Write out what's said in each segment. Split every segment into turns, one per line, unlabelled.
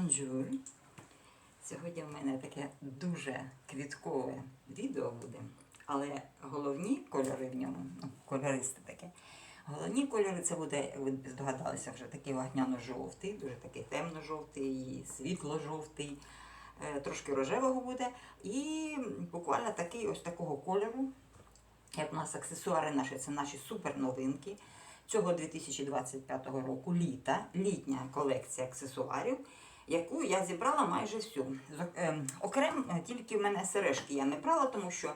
Бонжур. Сьогодні в мене таке дуже квіткове відео буде, але головні кольори в ньому, ну, кольористи таке. Головні кольори це буде, ви здогадалися, вже такий вогняно-жовтий, дуже такий темно-жовтий, світло-жовтий, е, трошки рожевого буде. І буквально такий ось такого кольору, як у нас аксесуари наші, це наші суперновинки цього 2025 року літа, літня колекція аксесуарів, яку я зібрала майже всю. Ем, Окремо е, тільки в мене сережки я не брала, тому що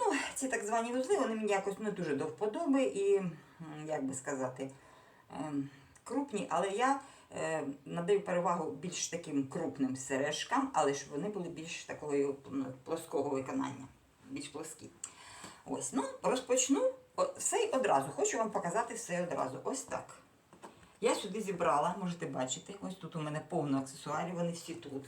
ну, ці так звані вузли, вони мені якось не дуже до вподоби і, як би сказати, ем, крупні, але я е, надаю перевагу більш таким крупним сережкам, але ж вони були більш такого ну, плоского виконання, більш плоскі. Ось, ну, розпочну все одразу. Хочу вам показати все одразу. Ось так. Я сюди зібрала, можете бачити, ось тут у мене повно аксесуарів, вони всі тут.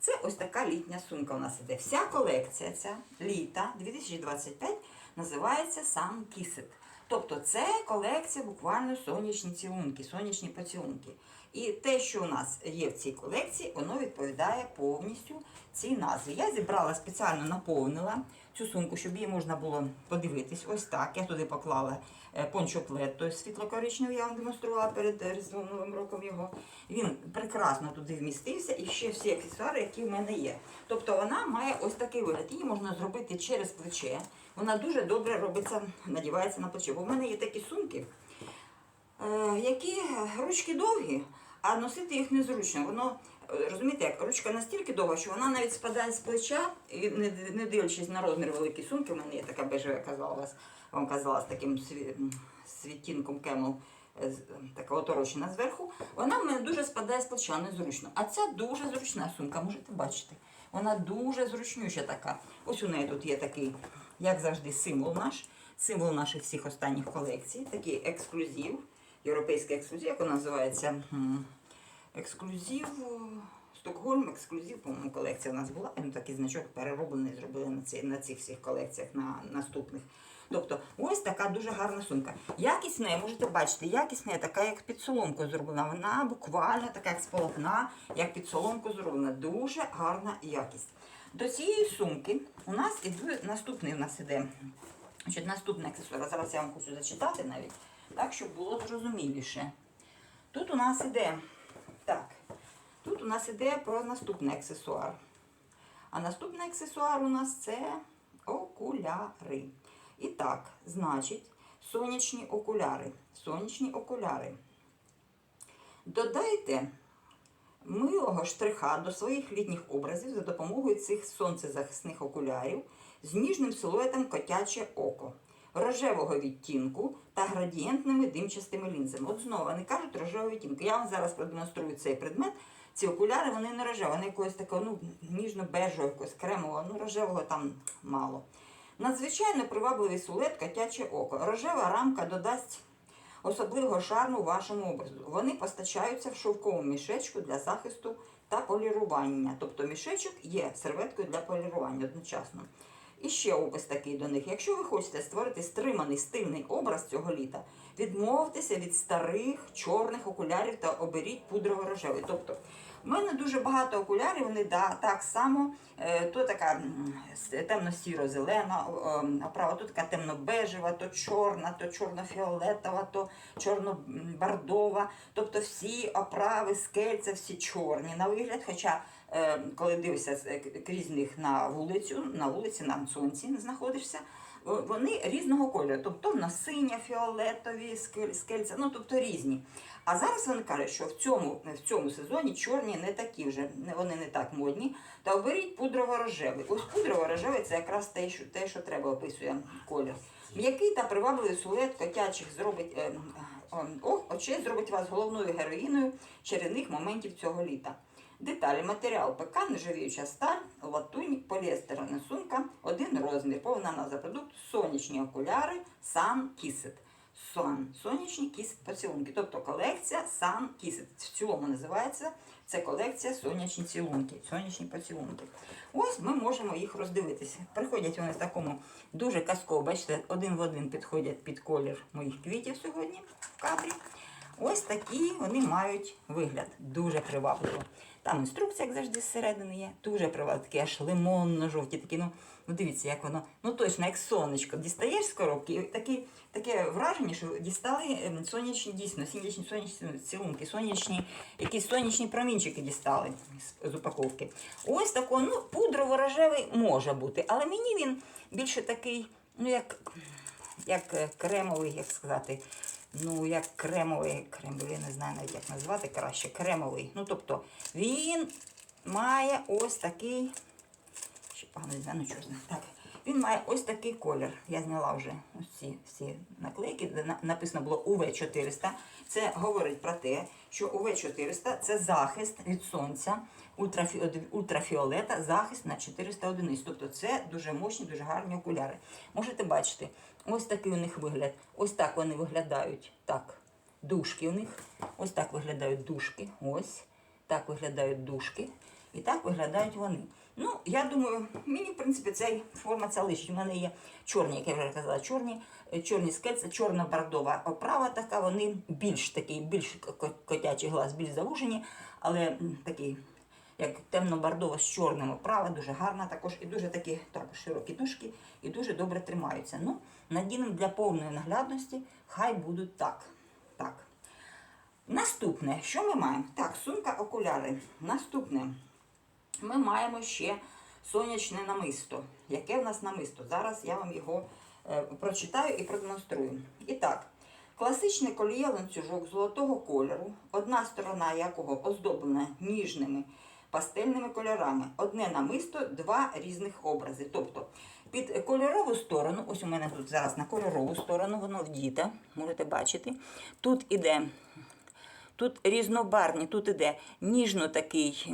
Це ось така літня сумка у нас іде. Вся колекція ця літа 2025 називається сам Кісет. Тобто це колекція буквально сонячні цілунки, сонячні поцілунки. І те, що у нас є в цій колекції, воно відповідає повністю цій назві. Я зібрала спеціально наповнила цю сумку, щоб її можна було подивитись. Ось так. Я туди поклала е, пончоплет, світло-коричневий, я вам демонструвала перед е, Різдвом Новим роком його. Він прекрасно туди вмістився і ще всі аксесуари, які в мене є. Тобто вона має ось такий вигляд. Її можна зробити через плече. Вона дуже добре робиться, надівається на плече. Бо в мене є такі сумки, е, які ручки довгі, а носити їх незручно. Воно, е, розумієте, як ручка настільки довга, що вона навіть спадає з плеча, і не, не дивлячись на розмір великої сумки, в мене є така бежева, казала вас, вам казала, з таким сві- світінком кемел. е, Така оторочена зверху, вона в мене дуже спадає з плеча, незручно. А ця дуже зручна сумка, можете бачити. Вона дуже зручнюща така. Ось у неї тут є такий, як завжди, символ наш, символ наших всіх останніх колекцій, такий ексклюзив, європейський ексклюзив, як він називається? Ексклюзив. е, Стокгольм, ексклюзив, по-моєму, колекція у нас була. Ну, такий значок перероблений, зробили на, ці, на цих всіх колекціях на наступних. Тобто, ось така дуже гарна сумка. Неї, можете бачити, неї така, як під соломкою зроблена. Вона буквально така, як з як під соломку зроблена. Дуже гарна якість. До цієї сумки у нас іде наступний у нас іде. Значить, наступний аксесуар. Зараз я вам хочу зачитати навіть, так, щоб було зрозуміліше. Тут у нас іде. Так. Тут у нас іде про наступний аксесуар. А наступний аксесуар у нас це окуляри. І так, значить, сонячні окуляри. Сонячні окуляри. Додайте милого штриха до своїх літніх образів за допомогою цих сонцезахисних окулярів з ніжним силуетом котяче око, рожевого відтінку та градієнтними димчастими лінзами. От знову вони кажуть рожевого відтінку. Я вам зараз продемонструю цей предмет. Ці окуляри вони не рожеві, вони якогось такого ну, ніжно-бежого, якогось кремового, ну рожевого там мало. Надзвичайно привабливий силует котяче око. Рожева рамка додасть особливого шарму вашому образу. Вони постачаються в шовковому мішечку для захисту та полірування. Тобто мішечок є серветкою для полірування одночасно. І ще опис такий до них. Якщо ви хочете створити стриманий стильний образ цього літа, відмовтеся від старих чорних окулярів та оберіть пудрово-рожевий. Тобто, в мене дуже багато окулярів, вони да, так само, е, то така темно-сіро-зелена оправа, то така темно-бежева, то чорна, то чорно-фіолетова, то чорно-бордова. Тобто всі оправи, скельця, всі чорні на вигляд. Хоча, коли дивишся е, крізь них на вулицю, на вулиці, на сонці знаходишся, вони різного кольору, тобто на синя, фіолетові, скельця, ну тобто різні. А зараз вони кажуть, що в цьому, в цьому сезоні чорні не такі вже, вони не так модні. Та оберіть пудрово-рожевий. Ось пудрово-рожевий це якраз те, що, те, що треба описує колір. М'який та привабливий силует котячих зробить е, е, очей зробить вас головною героїною чарівних моментів цього літа. Деталі, матеріал ПК, нержавіюча сталь, латунь, поліестерна сумка, один розмір, повна назва продукту, сонячні окуляри, Sun Kissed. Sun, сонячні кіс поцілунки. Тобто колекція Sun Kissed. В цілому називається це колекція сонячні цілунки, сонячні поцілунки. Ось ми можемо їх роздивитися. Приходять вони в такому дуже казково, бачите, один в один підходять під колір моїх квітів сьогодні в кадрі. Ось такі вони мають вигляд. Дуже привабливо. Там інструкція, як завжди, зсередини є. Дуже привабливо. Такі аж лимонно-жовті, такі, ну, ну дивіться, як воно, ну точно, як сонечко. Дістаєш з коробки, і такі, таке враження, що дістали ем, сонячні, дійсно, сонячні, сонячні цілунки, сонячні, якісь сонячні промінчики дістали з, з упаковки. Ось такого, ну, пудрово-рожевий може бути, але мені він більше такий, ну, як, як е, кремовий, як сказати. Ну, як кремовий, кремовий, я не знаю навіть як назвати краще, кремовий. Ну, тобто, він має ось такий. Ще погано не знаю, ну чорно. Так. Він має ось такий колір. Я зняла вже ці всі наклейки, де написано було УВ400. Це говорить про те, що УВ400 це захист від сонця, ультрафі... ультрафіолета, захист на 400 одиниць. Тобто це дуже мощні, дуже гарні окуляри. Можете бачити, ось такий у них вигляд. Ось так вони виглядають. Так, дужки у них. Ось так виглядають дужки. Ось. Так виглядають дужки. І так виглядають вони. Ну, я думаю, мені, в принципі, цей форма ця лишить. У мене є чорні, як я вже казала, чорні, е, чорні скельця, чорно-бордова оправа така, вони більш такі, більш котячий глаз, більш завужені, але такий, як темно-бордова з чорним оправа, дуже гарна також, і дуже такі також широкі дужки, і дуже добре тримаються. Ну, надінемо для повної наглядності, хай будуть так. Так. Наступне, що ми маємо? Так, сумка окуляри. Наступне. Ми маємо ще сонячне намисто. Яке в нас намисто? Зараз я вам його е, прочитаю і продемонструю. І так, класичне коліє ланцюжок золотого кольору, одна сторона якого оздоблена ніжними пастельними кольорами. Одне намисто, два різних образи. Тобто під кольорову сторону, ось у мене тут зараз на кольорову сторону, воно вдіте, можете бачити. Тут іде Тут різнобарвні, тут іде ніжно такий,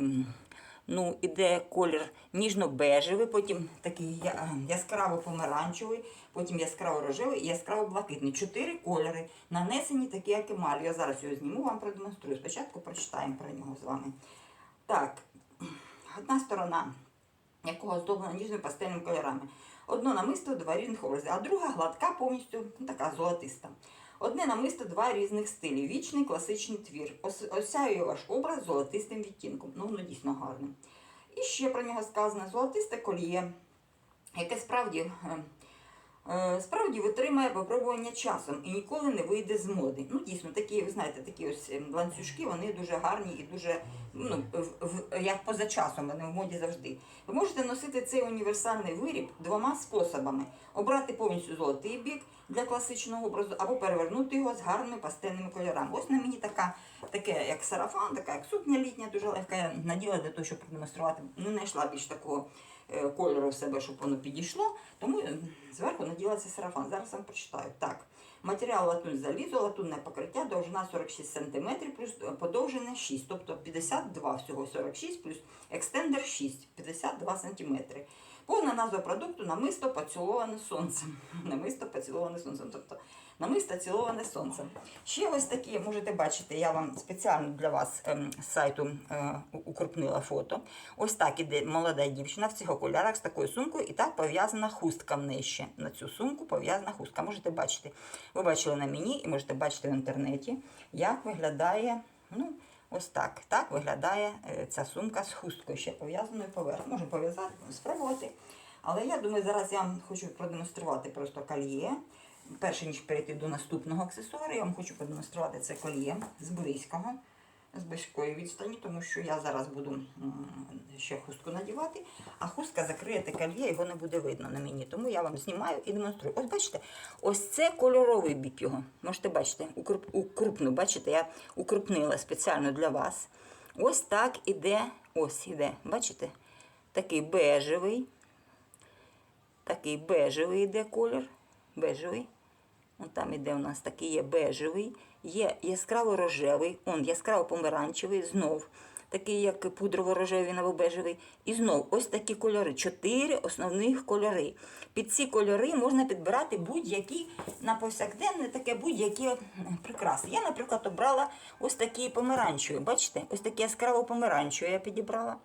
ну, іде колір ніжно-бежевий, потім такий яскраво помаранчевий, потім яскраво рожевий і яскраво блакитний. Чотири кольори, нанесені такі, як емаль. Я зараз його зніму, вам продемонструю. Спочатку прочитаємо про нього з вами. Так, одна сторона якого оздоблена ніжними пастельними кольорами. Одно намисто, два різних образи, а друга гладка, повністю ну, така золотиста. Одне намисто, два різних стилі. Вічний класичний твір. Ос- Осяює ваш образ золотистим відтінком. Ну, воно дійсно гарне. І ще про нього сказано золотисте кольє, яке справді, е, справді витримає випробування часом і ніколи не вийде з моди. Ну, дійсно, такі, ви знаєте, такі ось е, ланцюжки, вони дуже гарні і дуже, ну, в, як поза часом, вони в моді завжди. Ви можете носити цей універсальний виріб двома способами: обрати повністю золотий бік для класичного образу, або перевернути його з гарними пастельними кольорами. Ось на мені така, таке, як сарафан, така як сукня літня, дуже легка. Я наділа для того, щоб продемонструвати. Не знайшла більш такого е, кольору в себе, щоб воно підійшло. Тому е, зверху наділа цей сарафан. Зараз вам прочитаю. Так. Матеріал латунь залізо, латунне покриття, довжина 46 см, плюс подовжене 6, тобто 52 всього 46, плюс екстендер 6, 52 см. Повна назва продукту намисто поціловане сонцем. Намисто поціловане сонцем. Тобто намисто ціловане сонцем. Ще ось такі, можете бачити, я вам спеціально для вас ем, з сайту е, укрупнила фото. Ось так іде молода дівчина в цих окулярах з такою сумкою, і так пов'язана хустка в неї ще. На цю сумку пов'язана хустка. Можете бачити. Ви бачили на мені і можете бачити в інтернеті, як виглядає. Ну, Ось так. Так виглядає е, ця сумка з хусткою, ще пов'язаною поверх. Можу пов'язати, спробувати. Але я думаю, зараз я хочу продемонструвати просто кольє. Перше, ніж перейти до наступного аксесуару, я вам хочу продемонструвати це кольє з близького, з близької відстані, тому що я зараз буду ще хустку надівати, а хустка закриє те кольє, його не буде видно на мені. Тому я вам знімаю і демонструю. Ось бачите, ось це кольоровий бік його. Можете бачити, укруп, укрупну, бачите, я укрупнила спеціально для вас. Ось так іде, ось іде, бачите? Такий бежевий, такий бежевий йде колір, бежевий. Вон там іде у нас такий є бежевий, є яскраво рожевий, он яскраво помаранчевий, знов такий, як пудрово-рожевий або бежевий. І знов ось такі кольори. Чотири основних кольори. Під ці кольори можна підбирати будь-які на повсякденне, таке будь-які е, прикраси. Я, наприклад, обрала ось такі помаранчеві. Бачите, ось такі яскраво помаранчеві я підібрала.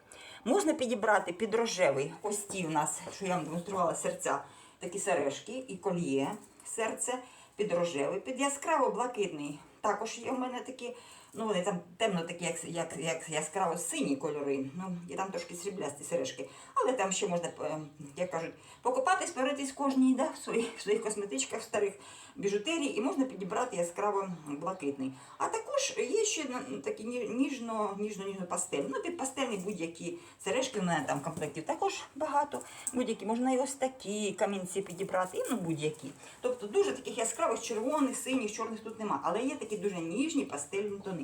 Можна підібрати під рожевий, ось ті у нас, що я вам демонструвала серця, такі сережки і кольє, серце під рожевий, під яскраво блакитний також є в мене такі, ну вони там темно такі, як, як, як яскраво сині кольори. Ну, і там трошки сріблясті сережки. Але там ще можна, е, як кажуть, покопатись, поритись кожній, да, в своїх, в своїх косметичках, в старих біжутерії, і можна підібрати яскраво блакитний. А також є ще такі ніжно, ніжно, ніжно пастель. Ну, під пастельні будь-які сережки, в мене там комплектів також багато. Будь-які, можна і ось такі камінці підібрати, і ну будь-які. Тобто дуже таких яскравих червоних, синіх, чорних тут нема. Але є такі дуже ніжні пастельні тони.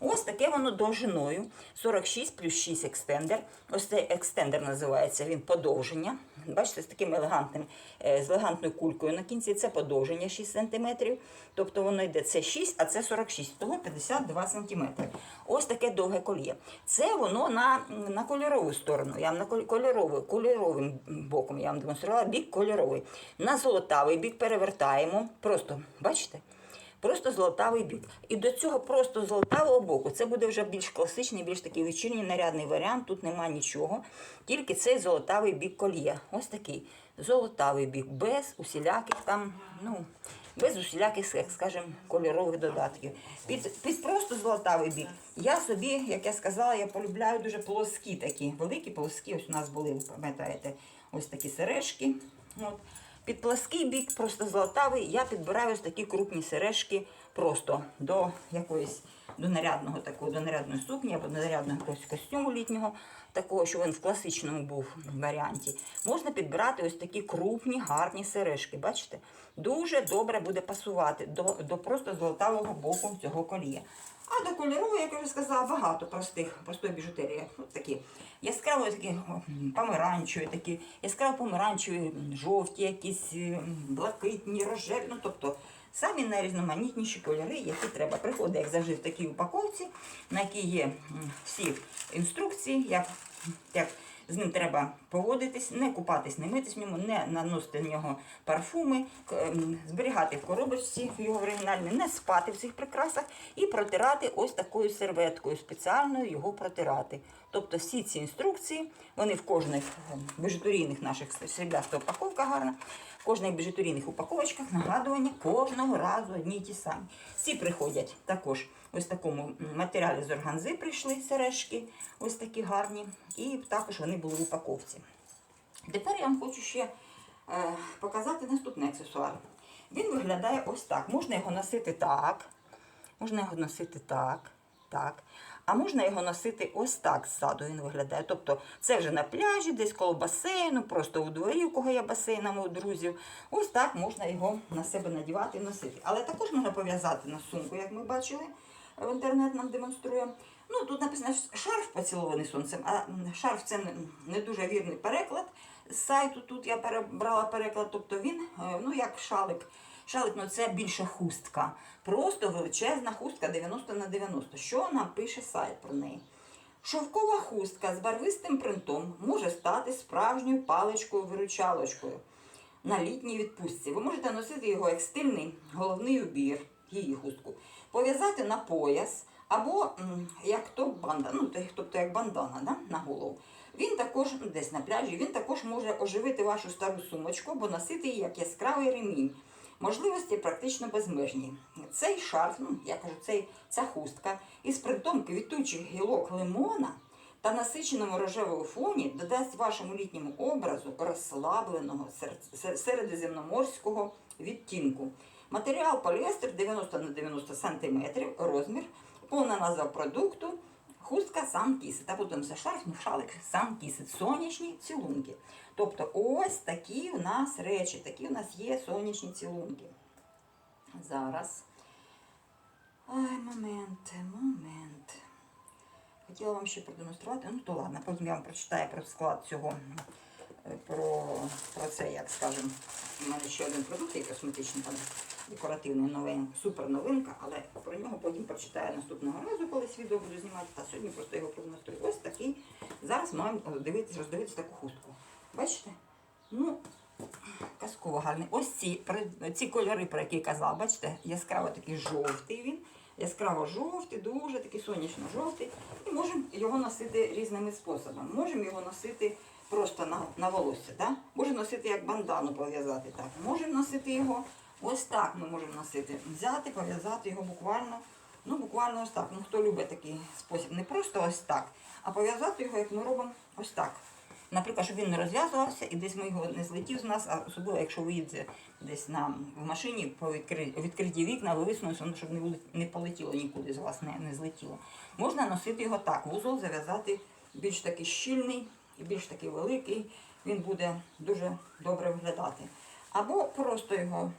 Ось таке воно довжиною. 46 плюс 6 екстендер. Ось цей екстендер називається він подовження. Бачите, з таким елегантним, е, з елегантною кулькою на кінці це подовження 6 см. Тобто воно йде це 6, а це 46, того 52 см. Ось таке довге коліє. Це воно на, на кольорову сторону. Я вам на коль- кольоровий, кольоровим боком я вам демонструвала бік кольоровий. На золотавий бік перевертаємо. Просто, бачите? Просто золотавий бік. І до цього просто золотавого боку це буде вже більш класичний, більш такий вечірній нарядний варіант. Тут нема нічого. Тільки цей золотавий бік колія. Ось такий золотавий бік, без усіляких там, ну, без усіляких, як скажемо, кольорових додатків. Під, під просто золотавий бік. Я собі, як я сказала, я полюбляю дуже плоскі такі, великі плоскі. Ось у нас були, пам'ятаєте, ось такі сережки. От. Під плаский бік, просто золотавий, я підбираю ось такі крупні сережки просто до якоїсь до нарядного такого, до нарядної сукні або до нарядного костюму літнього, такого, що він в класичному був варіанті. Можна підбирати ось такі крупні, гарні сережки. Бачите? Дуже добре буде пасувати до, до просто золотавого боку цього колія. А до кольорової, як я вже сказала, багато простих, простої біжутерії. От такі яскраво такі помаранчеві, такі яскраво помаранчеві, жовті, якісь блакитні, рожеві. Ну, тобто самі найрізноманітніші кольори, які треба. Приходить, як завжди, в такій упаковці, на якій є всі інструкції, як, як з ним треба поводитись, не купатись, не митись в ньому, не наносити на нього парфуми, зберігати в коробочці його оригінальній, не спати в цих прикрасах і протирати ось такою серветкою, спеціальною його протирати. Тобто всі ці інструкції, вони в кожних ем, наших срібляста упаковка гарна, в кожних біжутерійних упаковочках нагадування кожного разу одні й ті самі. Ці приходять також ось в такому матеріалі з органзи прийшли сережки, ось такі гарні, і також вони були в упаковці. Тепер я вам хочу ще е, показати наступний аксесуар. Він виглядає ось так. Можна його носити так, можна його носити так, так. А можна його носити ось так ззаду він виглядає. Тобто це вже на пляжі, десь коло басейну, просто у дворі, у кого є басейн, а у друзів. Ось так можна його на себе надівати і носити. Але також можна пов'язати на сумку, як ми бачили, в інтернет нам демонструє. Ну, тут написано шарф поцілований сонцем, а шарф це не, не дуже вірний переклад. З сайту тут я перебрала переклад, тобто він, е, ну як шалик. Шалик, ну це більше хустка. Просто величезна хустка 90 на 90. Що нам пише сайт про неї? Шовкова хустка з барвистим принтом може стати справжньою паличкою-виручалочкою на літній відпустці. Ви можете носити його як стильний головний убір, її хустку, пов'язати на пояс або як топ-банда, ну, тобто як бандана да, на голову. Він також десь на пляжі, він також може оживити вашу стару сумочку або носити її як яскравий ремінь. Можливості практично безмежні. Цей шарф, ну я кажу, цей, ця хустка із принтом квітучих гілок лимона та насиченому рожевому фоні додасть вашому літньому образу розслабленого сер- сер- середземноморського відтінку. Матеріал поліестер 90 на 90 см, розмір, повна назва продукту, хустка Санкісит. А потім це шарф, ну шалик Санкісит, сонячні цілунки. Тобто ось такі у нас речі, такі у нас є сонячні цілунки. Зараз. Ай, момент, момент. Хотіла вам ще продемонструвати. Ну то ладно, потім я вам прочитаю про склад цього, е, про, про це, як скажемо. У мене ще один продукт є косметичний, там декоративний новий, супер новинка, але про нього потім прочитаю наступного разу, колись відео буду знімати. А сьогодні просто його продемонструю. Ось такий. Зараз маємо дивитись, роздивитися таку хустку. Бачите? Ну, казково гарний. Ось ці, ці кольори, про які я казала, бачите, яскраво такий жовтий він. Яскраво жовтий, дуже такий сонячно-жовтий. І можемо його носити різними способами. Можемо його носити просто на, на волосся. Да? Можемо носити як бандану пов'язати так. Можемо носити його Ось так ми можемо носити. Взяти, пов'язати його буквально. Ну, буквально ось так. Ну, хто любить такий спосіб, не просто ось так, а пов'язати його, як ми робимо, ось так. Наприклад, щоб він не розв'язувався і десь ми його не злетів з нас, а особливо, якщо ви їдете десь на, в машині по відкриті, відкриті вікна, ви висунулися, ну, щоб не, не полетіло нікуди з вас, не, не злетіло. Можна носити його так, вузол зав'язати більш такий щільний і більш такий великий, він буде дуже добре виглядати. Або просто його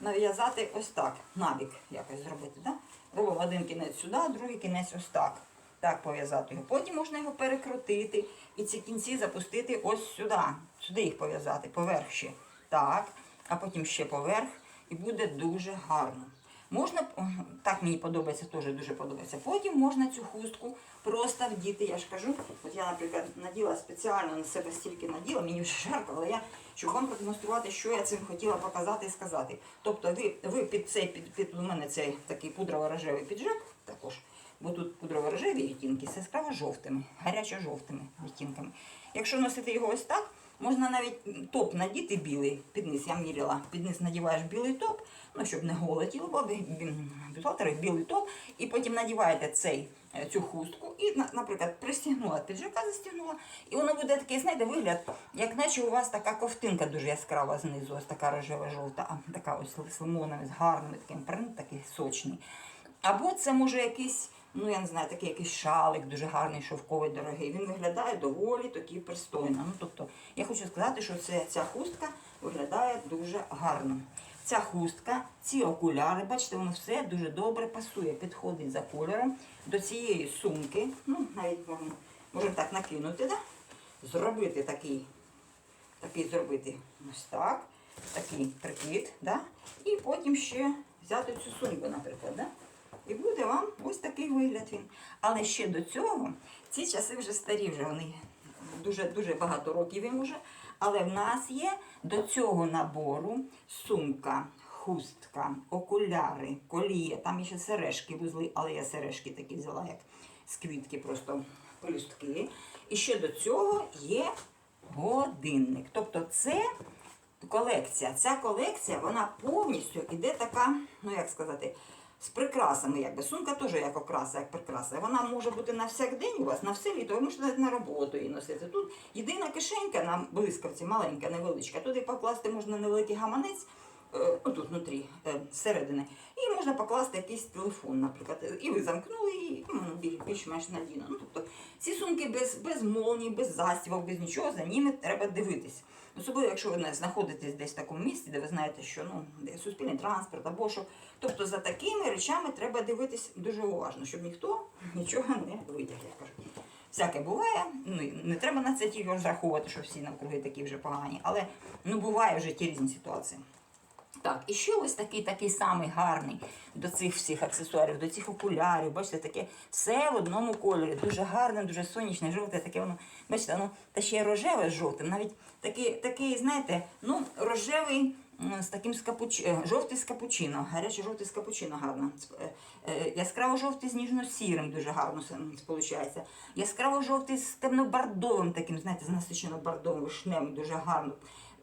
нав'язати ось так, набік якось зробити. Да? Робимо один кінець сюди, другий кінець ось так. Так пов'язати його. Потім можна його перекрутити і ці кінці запустити ось сюди. Сюди їх пов'язати, поверх ще. Так, а потім ще поверх, і буде дуже гарно. Можна, так мені подобається, теж дуже подобається. Потім можна цю хустку просто вдіти. Я ж кажу, от я, наприклад, наділа спеціально на себе стільки наділа, мені вже жарко, але я, щоб вам продемонструвати, що я цим хотіла показати і сказати. Тобто ви, ви під цей, під, під у мене цей такий пудрово-рожевий піджак також, бо тут пудрово-рожеві відтінки з яскраво-жовтими, гарячо-жовтими відтінками. Якщо носити його ось так, можна навіть топ надіти білий, під низ, я міряла, під низ надіваєш білий топ, ну, щоб не голе тіло бі- бі- білий топ, і потім надіваєте цей, е, цю хустку і, наприклад, пристігнула піджака, застігнула, і воно буде такий, знаєте, вигляд, як наче у вас така ковтинка дуже яскрава знизу, ось така рожева-жовта, а така ось з лимонами, з гарним таким принт, такий сочний. Або це може якийсь, ну я не знаю, такий якийсь шалик, дуже гарний, шовковий, дорогий. Він виглядає доволі таки пристойно. Ну, тобто, я хочу сказати, що це, ця хустка виглядає дуже гарно. Ця хустка, ці окуляри, бачите, воно все дуже добре пасує, підходить за кольором до цієї сумки. Ну, навіть можемо, можемо так накинути, да? зробити такий, такий зробити ось так, такий прикид, да? і потім ще взяти цю сумку, наприклад. Да? І буде вам ось такий вигляд він. Але ще до цього, ці часи вже старі, вже вони дуже дуже багато років їм уже. Але в нас є до цього набору сумка, хустка, окуляри, коліє, там ще сережки, вузли, але я сережки такі взяла, як з квітки, просто пелюстки. І ще до цього є годинник. Тобто це колекція. Ця колекція, вона повністю іде така, ну як сказати, з прикрасами, якби сумка теж як окраса, як прикраса. Вона може бути на всякдень у вас, на все літо, ви можете на роботу її носити. Тут єдина кишенька на блискавці, маленька, невеличка. Туди покласти можна невеликий гаманець. е, Отут внутрі, е, зсередини. І можна покласти якийсь телефон, наприклад. І ви замкнули її, і більш-менш надійно. Ну, тобто ці сумки без, без молній, без застібок, без нічого, за ними треба дивитись. Особливо, якщо ви не знаходитесь десь в такому місці, де ви знаєте, що ну, де суспільний транспорт або що. Тобто за такими речами треба дивитись дуже уважно, щоб ніхто нічого не витяг, як кажуть. Всяке буває, ну не треба на це тільки розраховувати, що всі навкруги такі вже погані, але ну буває в житті різні ситуації. Так, і ще ось такий такий самий гарний до цих всіх аксесуарів, до цих окулярів. Бачите, таке все в одному кольорі. Дуже гарне, дуже сонячне, жовте, таке воно, бачите, воно та ще рожеве з жовтим. Навіть такий, такий, знаєте, ну, рожевий з таким з капуч... е, жовтий з капучино, гарячий жовтий з капучино гарно. Е, е, Яскраво жовтий з ніжно-сірим дуже гарно сполучається. Яскраво жовтий з темно-бордовим таким, знаєте, з насичено бордовим вишневим, дуже гарно.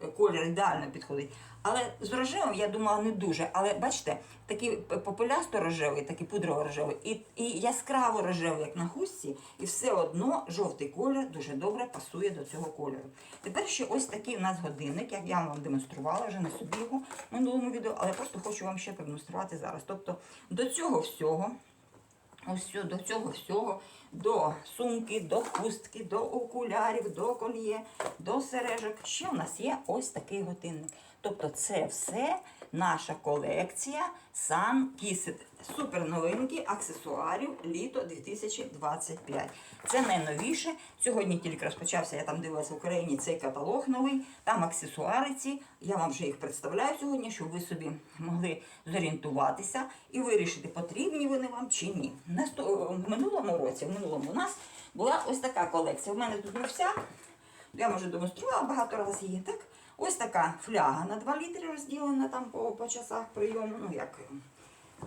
Колір ідеально підходить. Але з рожевим я думала не дуже. Але бачите, такий популясто рожевий, такий пудрово рожевий, і, і яскраво рожевий, як на хустці, і все одно жовтий колір дуже добре пасує до цього кольору. Тепер ще ось такий у нас годинник, як я вам демонструвала вже на собі його в минулому відео, але просто хочу вам ще продемонструвати зараз. Тобто до цього всього. Ось до цього всього, до сумки, до хустки, до окулярів, до кольє, до сережок. Ще в нас є ось такий годинник. Тобто це все наша колекція Sun Kissed. Супер новинки аксесуарів літо 2025. Це найновіше. Сьогодні тільки розпочався, я там дивилася в Україні цей каталог новий. Там аксесуари ці. Я вам вже їх представляю сьогодні, щоб ви собі могли зорієнтуватися і вирішити, потрібні вони вам чи ні. В минулому році, в минулому у нас була ось така колекція. У мене тут не вся. Я може демонструвала багато разів її. Так? Ось така фляга на 2 літри розділена там по, по часах прийому. Ну як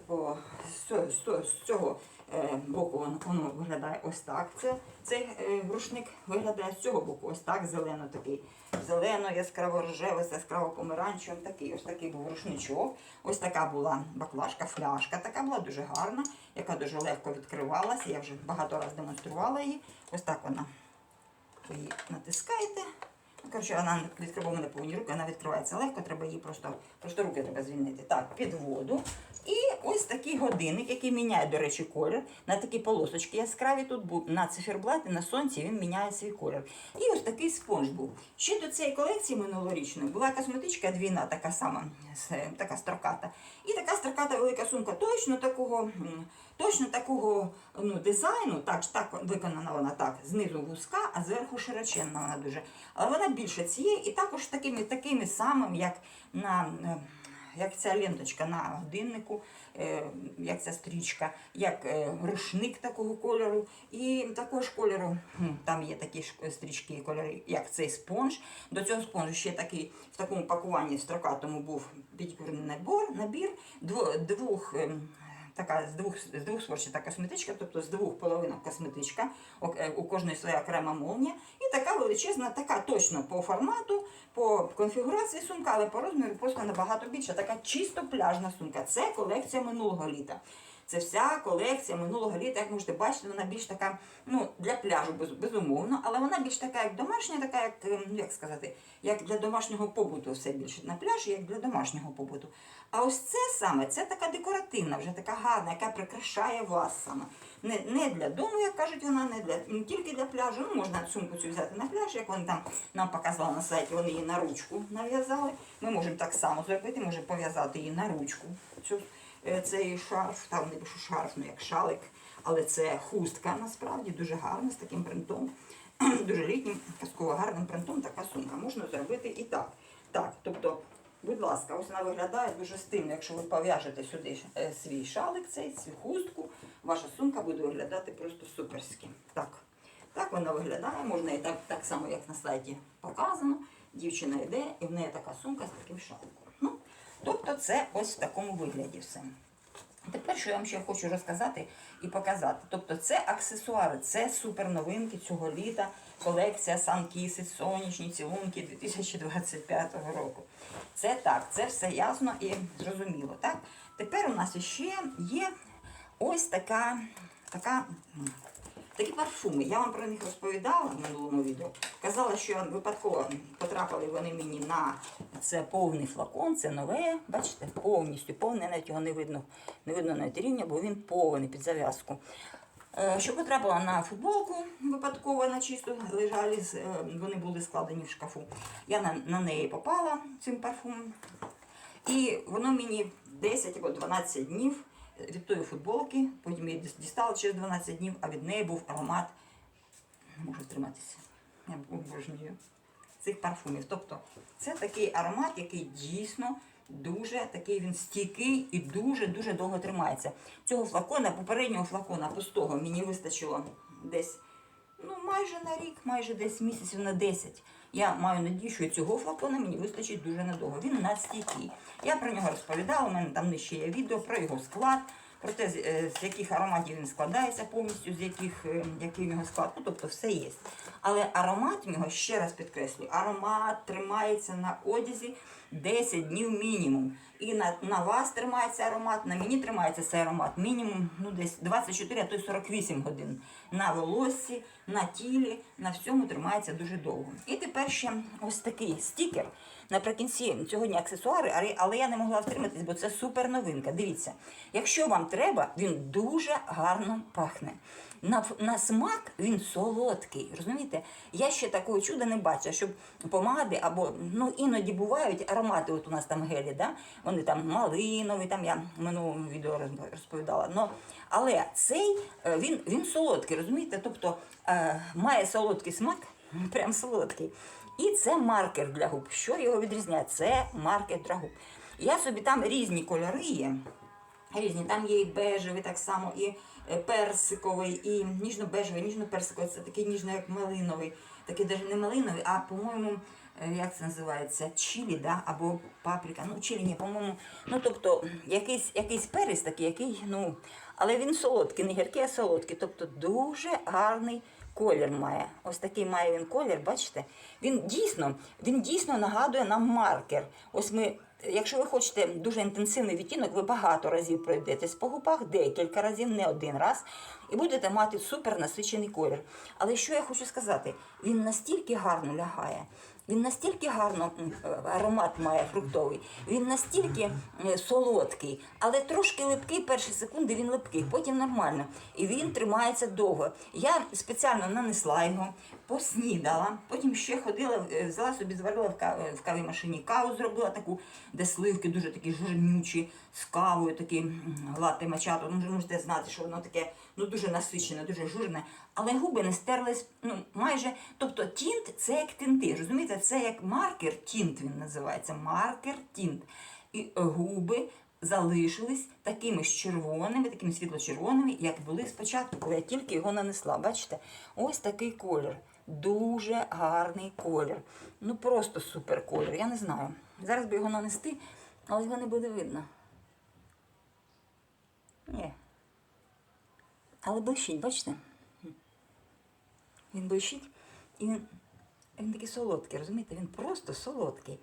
по з, з, з цього е, боку воно, воно виглядає ось так. Це, цей е, рушник виглядає з цього боку, ось так, зелено такий. Зелено, яскраво рожевий, яскраво помаранчевий, такий, ось такий був рушничок. Ось така була баклажка, фляжка, така була дуже гарна, яка дуже легко відкривалася. Я вже багато разів демонструвала її. Ось так вона. Ви її натискаєте. Коротше, вона не повні руки, вона відкривається легко, треба її просто, просто руки треба звільнити. Так, під воду. І ось такий годинник, який міняє, до речі, колір. На такі полосочки яскраві тут був на циферблаті, на сонці він міняє свій колір. І ось такий спонж був. Ще до цієї колекції минулорічної була косметичка двійна, така сама, така строката. І така строката велика сумка точно такого, точно такого ну, дизайну, так, так виконана вона так, знизу вузька, а зверху широченна вона дуже. Але вона більше цієї і також такими, такими самими, як на. е, як ця ленточка на годиннику, е, як ця стрічка, як е, рушник такого кольору. І також кольору, там є такі ж стрічки і кольори, як цей спонж. До цього спонжу ще такий в такому пакуванні строкатому був набор, набір дво- двох. Така з двох з двох сворчата косметичка, тобто з двох половинок косметичка, е, у кожної своя окрема молнія, і така величезна, така точно по формату, по конфігурації сумка, але по розміру просто набагато більша. Така чисто пляжна сумка. Це колекція минулого літа. Це вся колекція минулого літа, як можете бачити, вона більш така, ну, для пляжу, без, безумовно, але вона більш така, як домашня, така, як, ем, як сказати, як для домашнього побуту, все більше на пляжі, як для домашнього побуту. А ось це саме, це така декоративна, вже така гарна, яка прикрашає вас саме. Не, не для дому, як кажуть вона, не для не тільки для пляжу. Ну, можна сумку цю взяти на пляж, як вони там нам показали на сайті, вони її на ручку нав'язали. Ми можемо так само зробити, можемо пов'язати її на ручку. Цю, цей шарф, там не пишу шарф, ну як шалик, але це хустка насправді дуже гарна з таким принтом. Дуже літнім, казково гарним принтом така сумка. Можна зробити і так. Так, тобто, будь ласка, ось вона виглядає дуже стильно. Якщо ви пов'яжете сюди е, свій шалик, цей, цю хустку, ваша сумка буде виглядати просто суперськи. Так, так вона виглядає, можна і так, так само, як на сайті показано. Дівчина йде, і в неї така сумка з таким шаликом. Тобто це ось в такому вигляді все. Тепер, що я вам ще хочу розказати і показати. Тобто це аксесуари, це супер новинки цього літа, колекція Санкіси, сонячні цілунки 2025 року. Це так, це все ясно і зрозуміло. Так? Тепер у нас ще є ось така, така, такі парфуми. Я вам про них розповідала в минулому відео. Казала, що випадково потрапили вони мені на це повний флакон, це нове. Бачите, повністю повний, навіть його не видно, не видно навіть рівня, бо він повний під зав'язку. Е, Що потрапила на футболку випадково на чисту, лежали, е, вони були складені в шкафу. Я на, на неї попала цим парфумом. І воно мені 10 або 12 днів від тої футболки, потім її дістала через 12 днів, а від неї був аромат. Не можу триматися. Я обожнюю цих парфумів. Тобто це такий аромат, який дійсно дуже такий він стійкий і дуже-дуже довго тримається. Цього флакона, попереднього флакона пустого, мені вистачило десь ну, майже на рік, майже десь місяців на 10. Я маю надію, що цього флакона мені вистачить дуже надовго. Він надстійкий. Я про нього розповідала, у мене там нижче є відео про його склад, про те, з, е, яких ароматів він складається повністю, з яких, е, який в нього склад. Ну, тобто все є. Але аромат в нього, ще раз підкреслюю, аромат тримається на одязі 10 днів мінімум. І на, на вас тримається аромат, на мені тримається цей аромат мінімум ну, десь 24, а то й 48 годин. На волоссі, на тілі, на всьому тримається дуже довго. І тепер ще ось такий стікер. Наприкінці сьогодні аксесуари, але я не могла втриматись, бо це супер новинка. Дивіться, якщо вам треба, він дуже гарно пахне. На, на смак він солодкий. Розумієте? Я ще такого чуда не бачила, щоб помади або ну іноді бувають аромати. От у нас там гелі, да? вони там малинові, там я в минулому відео розповідала. Но, але цей е, він, він солодкий, розумієте? Тобто е, має солодкий смак, прям солодкий. І це маркер для губ. Що його відрізняє? Це маркер для губ. Я собі там різні кольори є. Різні, там є і бежевий, так само, і е, персиковий, і ніжно-бежевий, ніжно-персиковий, це такий ніжно, як малиновий, такий навіть не малиновий, а по-моєму, е, як це називається, чилі, да? або паприка. Ну, чилі, ні, по-моєму, ну тобто якийсь, якийсь перець такий, який, ну, Але він солодкий, не гіркий, а солодкий. Тобто дуже гарний колір має. Ось такий має він колір, бачите? Він дійсно, він дійсно нагадує нам маркер. Ось ми, якщо ви хочете дуже інтенсивний відтінок, ви багато разів пройдетесь по губах, декілька разів, не один раз, і будете мати супер насичений колір. Але що я хочу сказати, він настільки гарно лягає. Він настільки гарно е, аромат має фруктовий, він настільки е, солодкий, але трошки липкий перші секунди він липкий, потім нормально. І він тримається довго. Я спеціально нанесла його, поснідала, потім ще ходила, е, взяла собі, зварила в каві, в каві машині каву, зробила таку, де сливки дуже такі жирнючі, з кавою, такі м, латте мачато. Ну, можете знати, що воно таке ну, дуже насичене, дуже жирне. Але губи не стерлись ну, майже. Тобто тінт це як тинти. Розумієте, це як маркер, тінт він називається. Маркер тінт. І губи залишились такими ж червоними, такими світло-червоними, як були спочатку, коли я тільки його нанесла. Бачите? Ось такий колір. Дуже гарний колір. Ну просто супер колір. Я не знаю. Зараз би його нанести, але його не буде видно. Ні. Але блищить, бачите? Він блищить і він, він такий солодкий, розумієте? Він просто солодкий.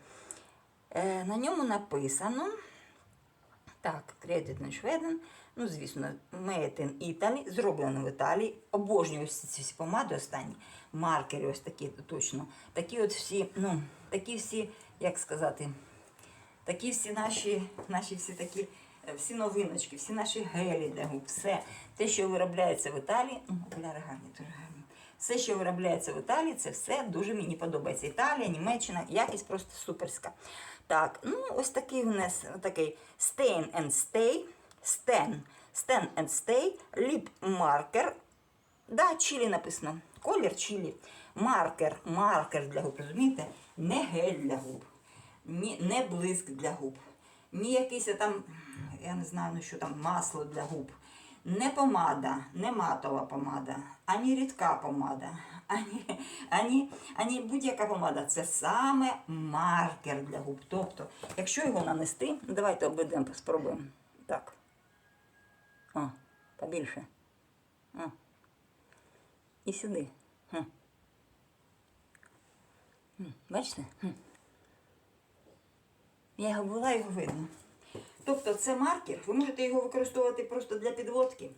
Е, на ньому написано. Так, in Schweden, ну, звісно, Made in Italy, зроблено в Італії. Обожнюю всі ці всі помади останні. Маркери ось такі точно. Такі от всі, ну, такі всі, як сказати, такі всі наші, наші всі такі, всі новиночки, всі наші гелі для губ, все. Те, що виробляється в Італії, гарні, дуже гарні. Все, що виробляється в Італії, це все дуже мені подобається. Італія, Німеччина, якість просто суперська. Так, ну ось такий у нас такий Stain and Stay, Stan, Stan and Stay, Lip Marker. Да, чилі написано. Колір чилі. Маркер, маркер для губ, розумієте? Не гель для губ, не блиск для губ, ні якийсь там, я не знаю, ну що там, масло для губ. Не помада, не матова помада, ані рідка помада, ані, ані, ані будь-яка помада. Це саме маркер для губ. Тобто, якщо його нанести, давайте обведемо, спробуємо. Так. О, побільше. О. І сюди. Хм. Бачите? Хм. Я його була, його видно. Тобто це маркер, ви можете його використовувати просто для підводки.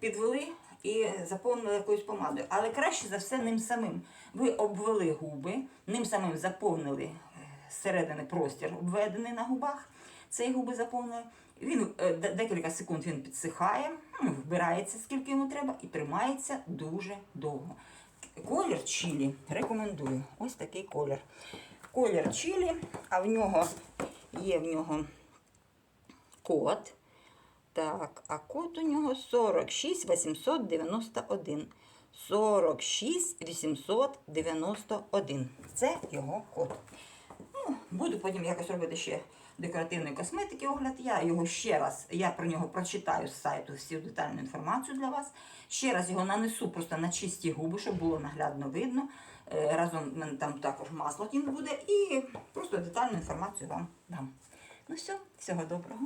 Підвели і заповнили якоюсь помадою. Але краще за все ним самим. Ви обвели губи, ним самим заповнили е, зсередини простір, обведений на губах. Цей губи заповнили. Він е, декілька секунд він підсихає, ну, вбирається скільки йому треба, і тримається дуже довго. Колір чилі рекомендую. Ось такий колір. Колір чилі, а в нього є в нього код. Так, а код у нього 46 891. 46 891. Це його код. Ну, буду потім якось робити ще декоративної косметики огляд. Я його ще раз, я про нього прочитаю з сайту всю детальну інформацію для вас. Ще раз його нанесу просто на чисті губи, щоб було наглядно видно. Е, Разом там також масло тінь буде і просто детальну інформацію вам дам. Ну все, всього доброго.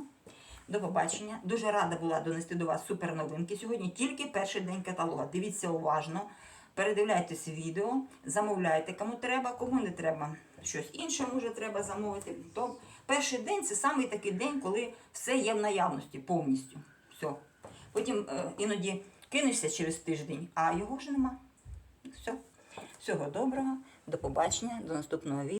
До побачення. Дуже рада була донести до вас супер новинки. Сьогодні тільки перший день каталога. Дивіться уважно, передивляйтесь відео, замовляйте, кому треба, кому не треба. Щось інше може треба замовити. То перший день це саме такий день, коли все є в наявності повністю. Все. Потім е, іноді кинешся через тиждень, а його вже нема. Все. Всього доброго, до побачення, до наступного відео.